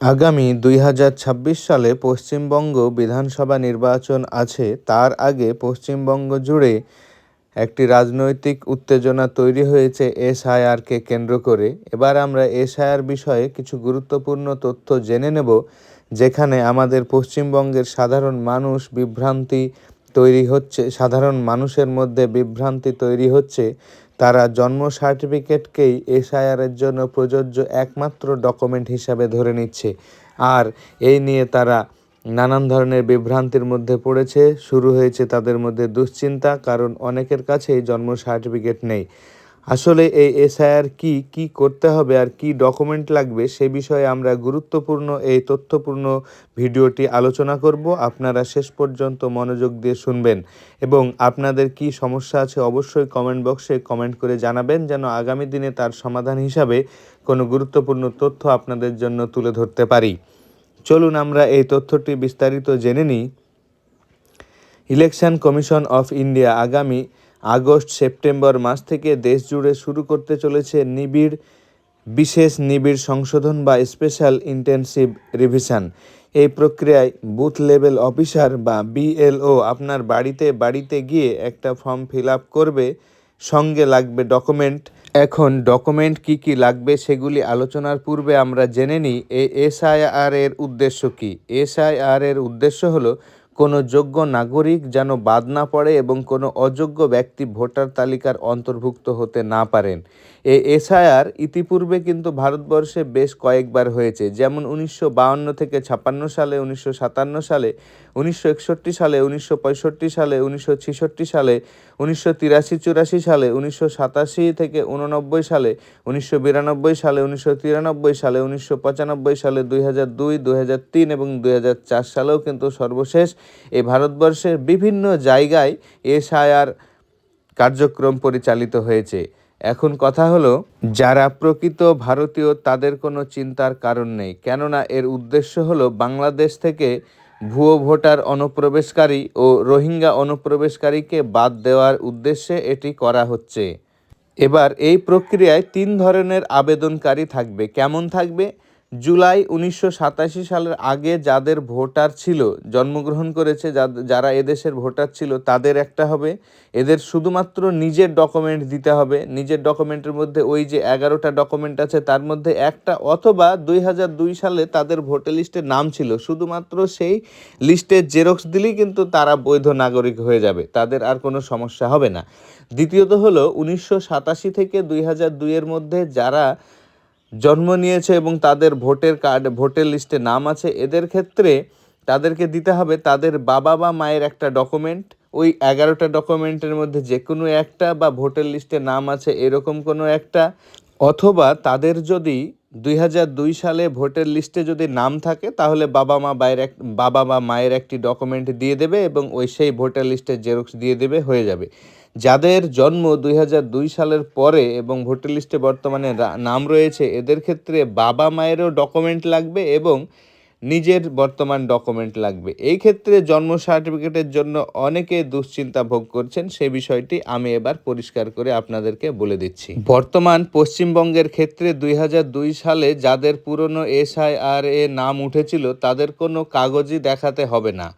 আগামী দুই হাজার ছাব্বিশ সালে পশ্চিমবঙ্গ বিধানসভা নির্বাচন আছে, তার আগে পশ্চিমবঙ্গ জুড়ে একটি রাজনৈতিক উত্তেজনা তৈরি হয়েছে এসআইআরকে কেন্দ্র করে। এবার আমরা এসআইআর বিষয়ে কিছু গুরুত্বপূর্ণ তথ্য জেনে নেব, যেখানে আমাদের পশ্চিমবঙ্গের সাধারণ মানুষ বিভ্রান্তি তৈরি হচ্ছে, সাধারণ মানুষের মধ্যে বিভ্রান্তি তৈরি হচ্ছে তারা জন্ম সার্টিফিকেটকেই এসআইআরের জন্য প্রযোজ্য একমাত্র ডকুমেন্ট হিসাবে ধরে নিচ্ছে। আর এই নিয়ে তারা নানান ধরনের বিভ্রান্তির মধ্যে পড়েছে। শুরু হয়েছে তাদের মধ্যে দুশ্চিন্তা, কারণ অনেকের কাছেই জন্ম সার্টিফিকেট নেই। আসলে এই এসআইআর কি কি করতে হবে আর কি ডকুমেন্ট লাগবে সে বিষয়ে আমরা গুরুত্বপূর্ণ এই তথ্যপূর্ণ ভিডিওটি আলোচনা করব। আপনারা শেষ পর্যন্ত মনোযোগ দিয়ে শুনবেন এবং আপনাদের কি সমস্যা আছে অবশ্যই কমেন্ট বক্সে কমেন্ট করে জানাবেন যেন আগামী দিনে তার সমাধান হিসাবে কোনো গুরুত্বপূর্ণ তথ্য আপনাদের জন্য তুলে ধরতে পারি। চলুন আমরা এই তথ্যটি বিস্তারিত জেনে নিই। ইলেকশন কমিশন অফ ইন্ডিয়া আগামী আগস্ট, সেপ্টেম্বর মাস থেকে দেশ জুড়ে শুরু করতে চলেছে নিবিড়, বিশেষ নিবিড় সংশোধন বা স্পেশাল ইন্টেনসিভ রিভিশন। এই প্রক্রিয়ায় বুথ লেভেল অফিসার বা বিএলও আপনার বাড়িতে বাড়িতে গিয়ে একটা ফর্ম ফিল আপ করবে, সঙ্গে লাগবে ডকুমেন্ট। এখন ডকুমেন্ট কি কি লাগবে সেগুলি আলোচনার পূর্বে আমরা জেনে নিই এই এসআইআর এর উদ্দেশ্য কি? এসআইআর এর উদ্দেশ্য হলো কোনো যোগ্য নাগরিক যেন বাদ না পড়ে এবং কোনো অযোগ্য ব্যক্তি ভোটার তালিকার অন্তর্ভুক্ত হতে না পারেন। এই এসআইআর ইতিপূর্বে কিন্তু ভারতবর্ষে বেশ কয়েকবার হয়েছে। যেমন উনিশশো থেকে ছাপ্পান্ন সালে, উনিশশো সাতান্ন সালে, উনিশশো একষট্টি সালে, উনিশশো পঁয়ষট্টি সালে, উনিশশো ছেষট্টি সালে, উনিশশো তিরাশি চুরাশি সালে, উনিশশো সাতাশি থেকে উননব্বই সালে, উনিশশো বিরানব্বই সালে, উনিশশো তিরানব্বই সালে, উনিশশো পঁচানব্বই সালে, দুই হাজার দুই দুই হাজার তিন এবং দুই হাজার চার সালেও কিন্তু সর্বশেষ এই ভারতবর্ষের বিভিন্ন জায়গায় এসআইআর কার্যক্রম পরিচালিত হয়েছে। এখন কথা হলো, যারা প্রকৃত ভারতীয় তাদের কোনো চিন্তার কারণ নেই। কেননা এর উদ্দেশ্য হলো বাংলাদেশ থেকে ভুয়ো ভোটার অনুপ্রবেশকারী ও রোহিঙ্গা অনুপ্রবেশকারীকে বাদ দেওয়ার উদ্দেশ্যে এটি করা হচ্ছে। এবার এই প্রক্রিয়ায় তিন ধরনের আবেদনকারী থাকবে। কেমন থাকবে? জুলাই উনিশশো সাতাশি সালের আগে যাদের ভোটার ছিল, জন্মগ্রহণ করেছে যারা এদেশের ভোটার ছিল, তাদের একটা হবে। এদের শুধুমাত্র নিজের ডকুমেন্ট দিতে হবে। নিজের ডকুমেন্টের মধ্যে ওই যে এগারোটা ডকুমেন্ট আছে, তার মধ্যে একটা অথবা দুই হাজার দুই সালে তাদের ভোটার লিস্টে নাম ছিল। শুধুমাত্র সেই লিস্টের জেরক্স দিলেই কিন্তু তারা বৈধ নাগরিক হয়ে যাবে। তাদের আর কোনো সমস্যা হবে না। দ্বিতীয়ত হলো, উনিশশো সাতাশি থেকে দুই দুইয়ের মধ্যে যারা জন্ম নিয়েছে এবং তাদের ভোটের কার্ড, ভোটের লিস্টে নাম আছে। এদের ক্ষেত্রে তাদেরকে দিতে হবে তাদের বাবা বা মায়ের একটা ডকুমেন্ট। ওই এগারোটা ডকুমেন্টের মধ্যে যে কোনো একটা বা ভোটের লিস্টে নাম আছে এরকম কোনো একটা। অথবা তাদের যদি দুই হাজার দুই সালে ভোটের লিস্টে যদি নাম থাকে, তাহলে বাবা মা বাইরে এক, বাবা বা মায়ের একটি ডকুমেন্ট দিয়ে দেবে এবং ওই সেই ভোটার লিস্টের জেরক্স দিয়ে দেবে, হয়ে যাবে। যাদের জন্ম দুই হাজার দুই সালের পরে এবং ভোটার লিস্টে বর্তমানে নাম রয়েছে, এদের ক্ষেত্রে বাবা মায়েরও ডকুমেন্ট লাগবে এবং নিজের বর্তমান ডকুমেন্ট লাগবে। এই ক্ষেত্রে জন্ম সার্টিফিকেটের জন্য অনেকে দুশ্চিন্তা ভোগ করছেন, সে বিষয়টি আমি এবার পরিষ্কার করে আপনাদেরকে বলে দিচ্ছি। বর্তমান পশ্চিমবঙ্গের ক্ষেত্রে দুই হাজার দুই সালে যাদের পুরনো এসআইআর এ নাম উঠেছিল, তাদের কোনো কাগজই দেখাতে হবে না।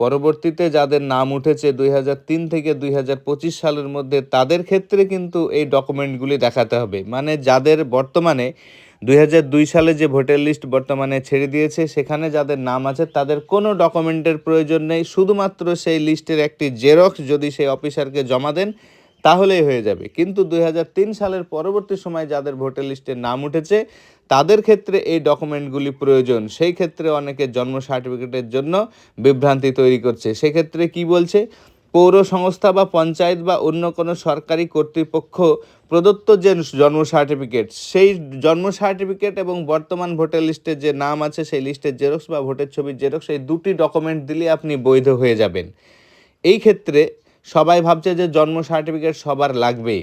পরবর্তীতে যাদের নাম উঠেছে দুই হাজার তিন থেকে দুই হাজার পঁচিশ সালের মধ্যে, তাদের ক্ষেত্রে কিন্তু এই ডকুমেন্টগুলি দেখাতে হবে। মানে যাদের বর্তমানে দুই হাজার দুই সালে যে ভোটার লিস্ট বর্তমানে ছেড়ে দিয়েছে, সেখানে যাদের নাম আছে, তাদের কোনো ডকুমেন্টের প্রয়োজন নেই। শুধুমাত্র সেই লিস্টের একটি জেরক্স যদি সেই অফিসারকে জমা দেন, তাহলেই হয়ে যাবে। কিন্তু দুই হাজার তিন সালের পরবর্তী সময় যাদের ভোটার লিস্টের নাম উঠেছে, তাদের ক্ষেত্রে এই ডকুমেন্টগুলি প্রয়োজন। সেই ক্ষেত্রে অনেকে জন্ম সার্টিফিকেটের জন্য বিভ্রান্তি তৈরি করছে। সেক্ষেত্রে কি বলছে? পৌর সংস্থা বা পঞ্চায়েত বা অন্য কোনো সরকারি কর্তৃপক্ষ প্রদত্ত যে জন্ম সার্টিফিকেট, সেই জন্ম সার্টিফিকেট এবং বর্তমান ভোটার লিস্টের যে নাম আছে, সেই লিস্টের জেরক্স বা ভোটের ছবির জেরক্স, এই দুটি ডকুমেন্ট দিলে আপনি বৈধ হয়ে যাবেন। এই ক্ষেত্রে সবাই ভাবছে যে জন্ম সার্টিফিকেট সবার লাগবে।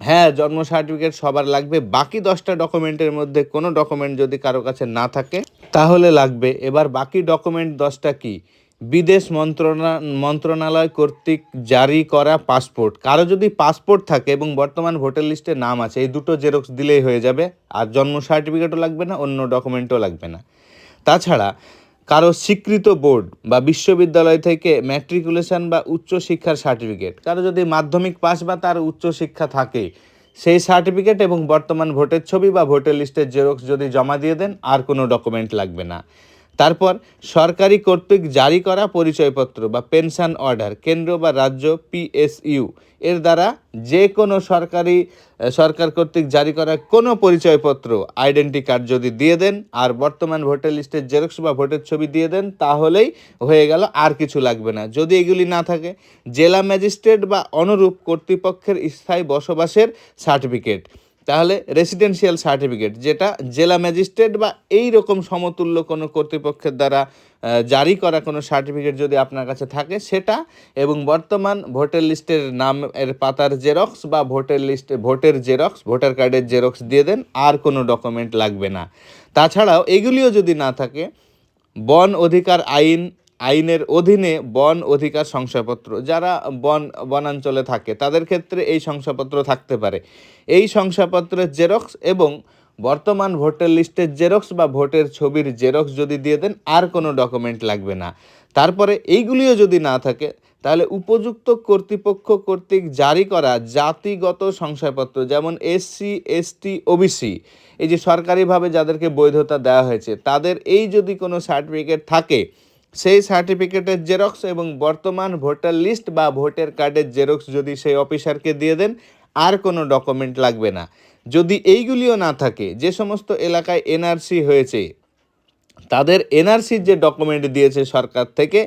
হ্যাঁ জন্ম সার্টিফিকেট সবার লাগবে। বাকি দশটা ডকুমেন্টের মধ্যে কোনো ডকুমেন্ট যদি কারও কাছে না থাকে, তাহলে লাগবে। এবার বাকি ডকুমেন্ট দশটা কি? বিদেশ মন্ত্রণা, মন্ত্রণালয় কর্তৃক জারি করা পাসপোর্ট। কারও যদি পাসপোর্ট থাকে এবং বর্তমান ভোটার লিস্টে নাম আছে, এই দুটো জেরক্স দিলেই হয়ে যাবে। আর জন্ম সার্টিফিকেটও লাগবে না, অন্য ডকুমেন্টও লাগবে না। তাছাড়া, কারও স্বীকৃত বোর্ড বা বিশ্ববিদ্যালয় থেকে ম্যাট্রিকুলেশন বা উচ্চশিক্ষার সার্টিফিকেট কারও যদি মাধ্যমিক পাস বা তার উচ্চশিক্ষা থাকে, সেই সার্টিফিকেট এবং বর্তমান ভোটের ছবি বা ভোটার লিস্টের জেরক্স যদি জমা দিয়ে দেন, আর কোনো ডকুমেন্ট লাগবে না। তারপর সরকারি কর্তৃক জারি করা পরিচয়পত্র বা পেনশন অর্ডার কেন্দ্র বা রাজ্য পিএসইউ এর দ্বারা যে কোনো সরকারি সরকার কর্তৃক জারি করা কোনো পরিচয়পত্র আইডেন্টি কার্ড যদি দিয়ে দেন আর বর্তমান ভোটার লিস্টের জেরক্স বা ভোটের ছবি দিয়ে দেন, তাহলেই হয়ে গেল আর কিছু লাগবে না। যদি এগুলি না থাকে, জেলা ম্যাজিস্ট্রেট বা অনুরূপ কর্তৃপক্ষের স্থায়ী বসবাসের সার্টিফিকেট। তাহলে রেসিডেন্সিয়াল সার্টিফিকেট যেটা জেলা ম্যাজিস্ট্রেট বা এই রকম সমতুল্য কোনো কর্তৃপক্ষের দ্বারা জারি করা কোনো সার্টিফিকেট যদি আপনার কাছে থাকে, সেটা এবং বর্তমান ভোটার লিস্টের নাম এর পাতার জেরক্স বা ভোটার লিস্টে ভোটের জেরক্স ভোটার কার্ডের জেরক্স দিয়ে দেন, আর কোনো ডকুমেন্ট লাগবে না। তাছাড়াও এগুলিও যদি না থাকে, বন অধিকার আইন আইনের অধীনে বন অধিকার শংসাপত্র, যারা বন, বনাঞ্চলে থাকে, তাদের ক্ষেত্রে এই শংসাপত্র থাকতে পারে। এই শংসাপত্রের জেরক্স এবং বর্তমান ভোটার লিস্টের জেরক্স বা ভোটের ছবির জেরক্স যদি দিয়ে দেন, আর কোনো ডকুমেন্ট লাগবে না। তারপরে এইগুলিও যদি না থাকে, তাহলে উপযুক্ত কর্তৃপক্ষ কর্তৃক জারি করা জাতিগত শংসাপত্র, যেমন এসসি এসটি ওবিসি এই যে সরকারিভাবে যাদেরকে বৈধতা দেওয়া হয়েছে, তাদের এই যদি কোনো সার্টিফিকেট থাকে সেই সার্টিফিকেটের জেরক্স এবং বর্তমান ভোটার লিস্ট বা ভোটার কার্ডের জেরক্স যদি সেই অফিসারকে দিয়ে দেন, আর কোনো ডকুমেন্ট লাগবে না। যদি এইগুলিও না থাকে, যে সমস্ত এলাকায় এনআরসি হয়েছে, তাদের এনআরসির যে ডকুমেন্ট দিয়েছে সরকার থেকে,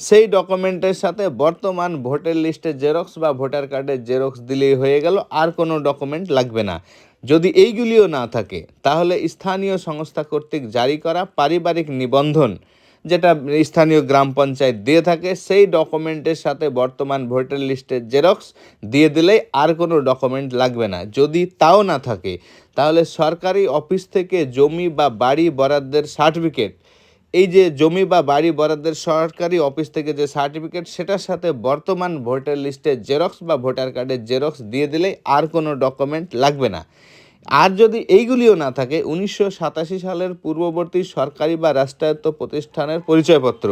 সেই ডকুমেন্টের সাথে বর্তমান ভোটার লিস্টের জেরক্স বা ভোটার কার্ডের জেরক্স দিলেই হয়ে গেল, আর কোনো ডকুমেন্ট লাগবে না। যদি এইগুলিও না থাকে, তাহলে স্থানীয় সংস্থা কর্তৃক জারি করা পারিবারিক নিবন্ধন যেটা স্থানীয় গ্রাম পঞ্চায়েত দিয়ে থাকে, সেই ডকুমেন্টের সাথে বর্তমান ভোটার লিস্টের জেরক্স দিয়ে দিলেই আর কোনো ডকুমেন্ট লাগবে না। যদি তাও না থাকে, তাহলে সরকারি অফিস থেকে জমি বা বাড়ি বরাদ্দের সার্টিফিকেট এই যে জমি বা বাড়ি বরাদ্দের সরকারি অফিস থেকে যে সার্টিফিকেট সেটার সাথে বর্তমান ভোটার লিস্টের জেরক্স বা ভোটার কার্ডের জেরক্স দিয়ে দিলেই আর কোনো ডকুমেন্ট লাগবে না। আর যদি এইগুলিও না থাকে, উনিশশো সাতাশি সালের পূর্ববর্তী সরকারি বা রাষ্ট্রায়ত্ত প্রতিষ্ঠানের পরিচয়পত্র।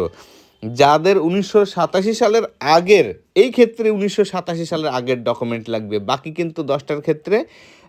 যাদের উনিশশো সাতাশি সালের আগের, এই ক্ষেত্রে উনিশশো সাতাশি সালের আগের ডকুমেন্ট লাগবে। বাকি কিন্তু দশটার ক্ষেত্রে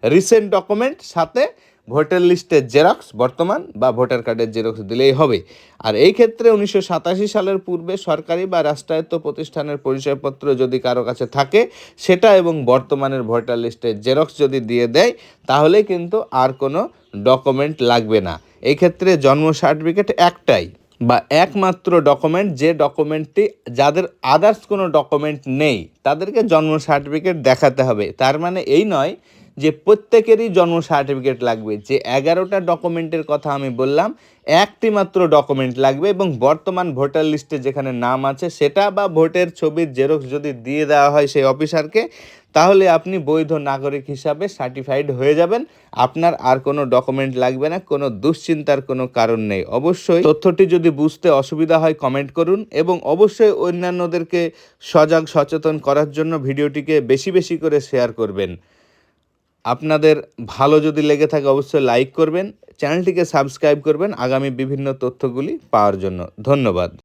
রিসেন্ট ডকুমেন্ট সাথে ভোটার লিস্টের জেরক্স বর্তমান বা ভোটার কার্ডের জেরক্স দিলেই হবে। আর এই ক্ষেত্রে উনিশশো সাতাশি সালের পূর্বে সরকারি বা রাষ্ট্রায়ত্ত প্রতিষ্ঠানের পরিচয়পত্র যদি কারও কাছে থাকে, সেটা এবং বর্তমানের ভোটার লিস্টের জেরক্স যদি দিয়ে দেয়, তাহলে কিন্তু আর কোনো ডকুমেন্ট লাগবে না। এই ক্ষেত্রে জন্ম সার্টিফিকেট একটাই বা একমাত্র ডকুমেন্ট, যে ডকুমেন্টটি যাদের আদার্স কোনো ডকুমেন্ট নেই, তাদেরকে জন্ম সার্টিফিকেট দেখাতে হবে। তার মানে এই নয় যে প্রত্যেকেরই জন্ম সার্টিফিকেট লাগবে, যে এগারোটা ডকুমেন্টের কথা আমি বললাম, একটি মাত্র ডকুমেন্ট লাগবে এবং বর্তমান ভোটার লিস্টে যেখানে নাম আছে, সেটা বা ভোটের ছবির জেরক্স যদি দিয়ে দেওয়া হয় সেই অফিসারকে তাহলে আপনি বৈধ নাগরিক হিসাবে সার্টিফাইড হয়ে যাবেন। আপনার আর কোনো ডকুমেন্ট লাগবে না, কোনো দুশ্চিন্তার কোনো কারণ নেই। অবশ্যই তথ্যটি যদি বুঝতে অসুবিধা হয় কমেন্ট করুন এবং অবশ্যই অন্যান্যদেরকে সজাগ, সচেতন করার জন্য ভিডিওটিকে বেশি বেশি করে শেয়ার করবেন। আপনাদের ভালো যদি লেগে থাকে অবশ্যই লাইক করবেন চ্যানেলটিকে সাবস্ক্রাইব করবেন, আগামী বিভিন্ন তথ্যগুলি পাওয়ার জন্য। ধন্যবাদ।